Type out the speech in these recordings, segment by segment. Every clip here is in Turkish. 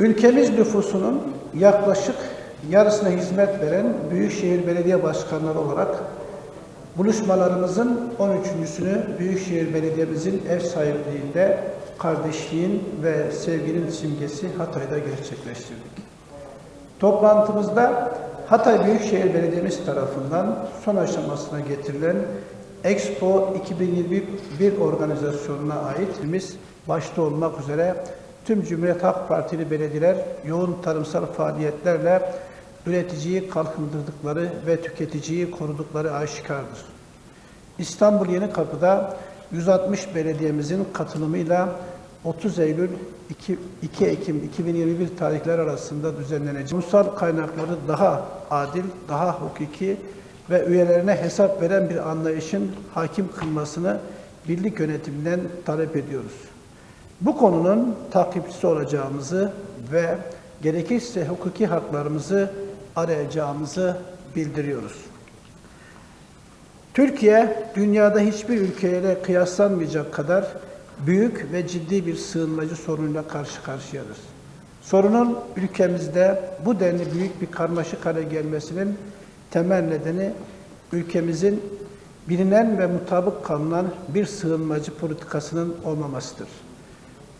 Ülkemiz nüfusunun yaklaşık yarısına hizmet veren Büyükşehir Belediye Başkanları olarak buluşmalarımızın 13.sünü Büyükşehir Belediye'mizin ev sahipliğinde kardeşliğin ve sevginin simgesi Hatay'da gerçekleştirdik. Toplantımızda Hatay Büyükşehir Belediyemiz tarafından son aşamasına getirilen Expo 2021 organizasyonuna ait başta olmak üzere tüm Cumhuriyet Halk Partili belediyeler yoğun tarımsal faaliyetlerle üreticiyi kalkındırdıkları ve tüketiciyi korudukları aşikardır. İstanbul Yenikapı'da 160 belediyemizin katılımıyla 30 Eylül 2, 2 Ekim 2021 tarihler arasında düzenlenecek ulusal kaynakları daha adil, daha hukuki ve üyelerine hesap veren bir anlayışın hakim kılmasını birlik yönetiminden talep ediyoruz. Bu konunun takipçisi olacağımızı ve gerekirse hukuki haklarımızı arayacağımızı bildiriyoruz. Türkiye, dünyada hiçbir ülkeyle kıyaslanmayacak kadar büyük ve ciddi bir sığınmacı sorunuyla karşı karşıyadır. Sorunun ülkemizde bu denli büyük bir karmaşık hale gelmesinin temel nedeni ülkemizin bilinen ve mutabık kalınan bir sığınmacı politikasının olmamasıdır.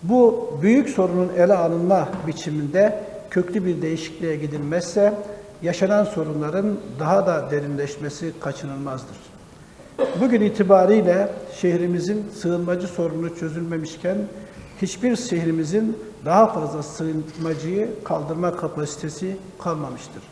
Bu büyük sorunun ele alınma biçiminde köklü bir değişikliğe gidilmezse yaşanan sorunların daha da derinleşmesi kaçınılmazdır. Bugün itibariyle şehrimizin sığınmacı sorunu çözülmemişken hiçbir şehrimizin daha fazla sığınmacıyı kaldırma kapasitesi kalmamıştır.